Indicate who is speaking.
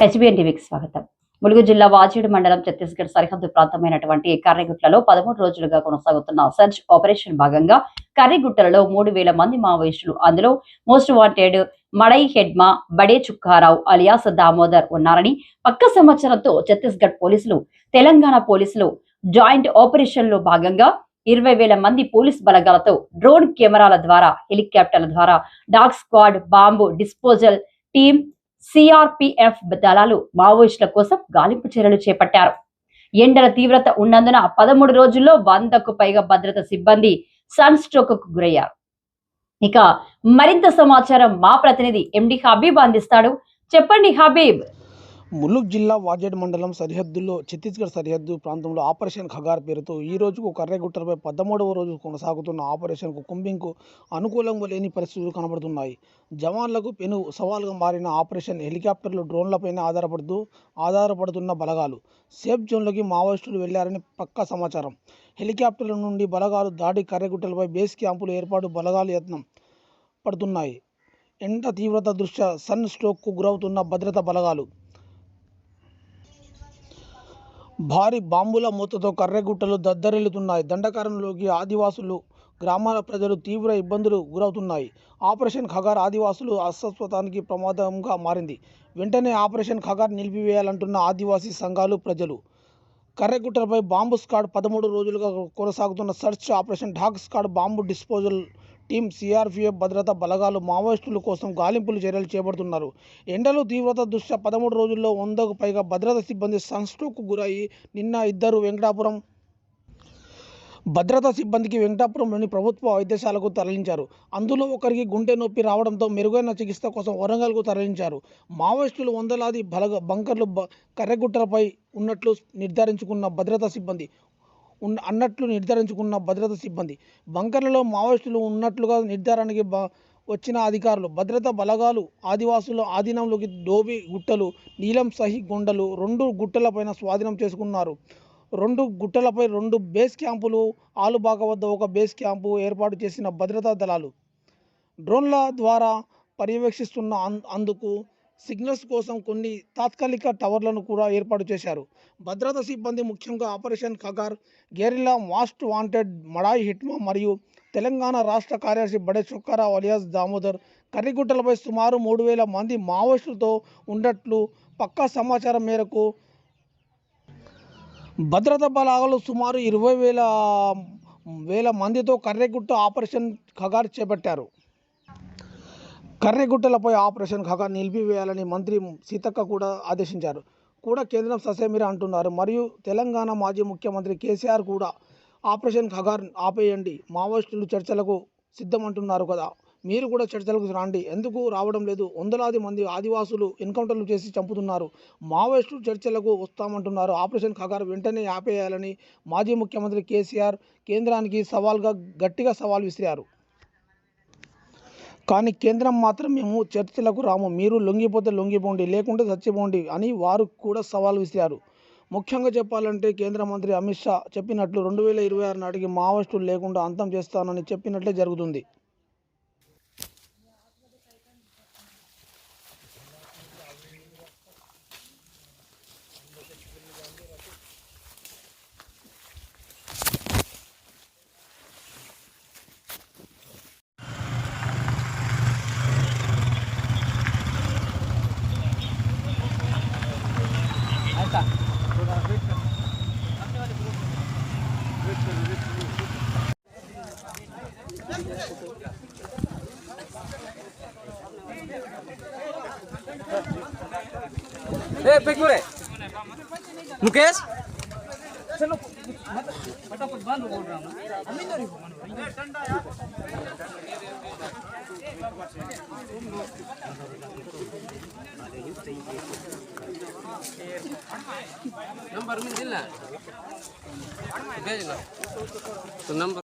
Speaker 1: HBN టీవీకి స్వాగతం. ములుగు జిల్లా వాచేడు మండలం ఛత్తీస్గఢ్ సరిహద్దు ప్రాంతమైనటువంటి కర్రెగుట్లలో పదమూడు రోజులుగా కొనసాగుతున్న సర్చ్ ఆపరేషన్ భాగంగా కర్రెగుట్టలలో మూడు వేల మంది మావోయిస్టులు అందులో most wanted Madai Hidma Bade Chukkarao alias Damodar ఉన్నారని పక్క సంవత్సరంతో ఛత్తీస్గఢ్ పోలీసులు తెలంగాణ పోలీసులు జాయింట్ ఆపరేషన్లో భాగంగా ఇరవై వేల మంది పోలీస్ బలగాలతో డ్రోన్ కెమెరాల ద్వారా హెలికాప్టర్ల ద్వారా dog squad bomb disposal team CRPF దళాలు మావోయిస్టుల కోసం గాలింపు చర్యలు చేపట్టారు. ఎండల తీవ్రత ఉన్నందున పదమూడు రోజుల్లో వందకు పైగా భద్రత సిబ్బంది సన్ స్ట్రోక్కు గురయ్యారు. ఇక మరింత సమాచారం మా ప్రతినిధి ఎండి హబీబ్ అందిస్తాడు. చెప్పండి హబీబ్.
Speaker 2: ములుగ్ జిల్లా వాజేడ్ మండలం సరిహద్దుల్లో ఛత్తీస్గఢ్ సరిహద్దు ప్రాంతంలో ఆపరేషన్ ఖగార్ పేరుతో ఈ రోజుకు కర్రెగుట్టలపై పదమూడవ రోజు కొనసాగుతున్న ఆపరేషన్కు కుంభింగ్కు అనుకూలంగా లేని పరిస్థితులు కనబడుతున్నాయి. జవాన్లకు పెను సవాల్గా మారిన ఆపరేషన్ హెలికాప్టర్లు డ్రోన్లపైన ఆధారపడుతూ ఆధారపడుతున్న బలగాలు. సేఫ్ జోన్లోకి మావోయిస్టులు వెళ్ళారని పక్కా సమాచారం. హెలికాప్టర్ల నుండి బలగాలు దాడి కర్రెగుట్టలపై బేస్ క్యాంపులు ఏర్పాటు బలగాలు యత్నం పడుతున్నాయి. ఎండ తీవ్రత దృష్ట్యా సన్ స్ట్రోక్కు గురవుతున్న భద్రతా బలగాలు. భారీ బాంబుల మూతతో కర్రెగుట్టలు దద్దరిల్లుతున్నాయి. దండకారంలోకి ఆదివాసులు గ్రామాల ప్రజలు తీవ్ర ఇబ్బందులు గురవుతున్నాయి. ఆపరేషన్ ఖగార్ ఆదివాసులు అస్వస్థతానికి ప్రమాదంగా మారింది. వెంటనే ఆపరేషన్ ఖగార్ నిలిపివేయాలంటున్న ఆదివాసీ సంఘాలు ప్రజలు. కర్రెగుట్టలపై బాంబు స్క్వాడ్ పదమూడు రోజులుగా కొనసాగుతున్న search operation dog squad bomb disposal team CRPF భద్రతా బలగాలు మావోయిస్టుల కోసం గాలింపులు చర్యలు చేపడుతున్నారు. ఎండలు తీవ్రత దృష్ట్యా పదమూడు రోజుల్లో వందకు పైగా భద్రతా సిబ్బంది సన్స్ట్రోక్కు గురయ్యి నిన్న ఇద్దరు వెంకటాపురం భద్రతా సిబ్బందికి వెంకటాపురంలోని ప్రభుత్వ వైద్యశాలకు తరలించారు. అందులో ఒకరికి గుండె నొప్పి రావడంతో మెరుగైన చికిత్స కోసం వరంగల్కు తరలించారు. మావోయిస్టులు వందలాది బలగ బంకర్లు బ కర్రెగుట్టలపై ఉన్నట్లు నిర్ధారించుకున్న భద్రతా సిబ్బంది అన్నట్లు నిర్ధారించుకున్న భద్రతా సిబ్బంది. బంకర్లలో మావోయిస్టులు ఉన్నట్లుగా నిర్ధారణకి వచ్చిన అధికారులు. భద్రతా బలగాలు ఆదివాసుల ఆధీనంలోకి డోబి గుట్టలు నీలం సహి గుండలు రెండు గుట్టలపైన స్వాధీనం చేసుకున్నారు. రెండు గుట్టలపై రెండు బేస్ క్యాంపులు ఆలుబాగ వద్ద ఒక బేస్ క్యాంపు ఏర్పాటు చేసిన భద్రతా దళాలు. డ్రోన్ల ద్వారా పర్యవేక్షిస్తున్న అం- అందుకు సిగ్నల్స్ కోసం కొన్ని తాత్కాలిక టవర్లను కూడా ఏర్పాటు చేశారు. భద్రతా సిబ్బంది ముఖ్యంగా operation Kagar guerrilla most wanted Madai Hidma మరియు తెలంగాణ రాష్ట్ర కార్యదర్శి బడే చుక్కారావు అలియాస్ దామోదర్ కర్రిగుట్టలపై సుమారు మూడు వేల మంది మావోయిస్టులతో ఉన్నట్లు పక్కా సమాచారం మేరకు భద్రతా బలాలు సుమారు ఇరవై వేల వేల మందితో కర్రెగుట్ట ఆపరేషన్ ఖగార్ చేపట్టారు. కర్రెగుట్టలపై ఆపరేషన్ ఖగార్ నిలిపివేయాలని మంత్రి సీతక్క కూడా ఆదేశించారు. కూడా కేంద్రం ససేమిరా అంటున్నారు. మరియు తెలంగాణ మాజీ ముఖ్యమంత్రి కేసీఆర్ కూడా ఆపరేషన్ ఖగార్ ఆపేయండి. మావోయిస్టులు చర్చలకు సిద్ధమంటున్నారు కదా. మీరు కూడా చర్చలకు రాండి. ఎందుకు రావడం లేదు? వందలాది మంది ఆదివాసులు ఎన్కౌంటర్లు చేసి చంపుతున్నారు. మావోయిస్టులు చర్చలకు వస్తామంటున్నారు. ఆపరేషన్ ఖగార్ వెంటనే ఆపేయాలని మాజీ ముఖ్యమంత్రి కేసీఆర్ కేంద్రానికి సవాల్గా గట్టిగా సవాల్ విసిరారు. కానీ కేంద్రం మాత్రం మేము చర్చలకు రాము. మీరు లొంగిపోతే లొంగిపోండి లేకుంటే చచ్చిపోండి అని వారు కూడా సవాల్ విసిరారు. ముఖ్యంగా చెప్పాలంటే కేంద్ర మంత్రి అమిత్ షా చెప్పినట్లు రెండు వేల ఇరవై ఆరు నాటికి మావోయిస్టులు లేకుండా అంతం చేస్తానని చెప్పినట్లే జరుగుతుంది.
Speaker 3: ए पिक रे मुकेश नंबर मिल ना। तो नंबर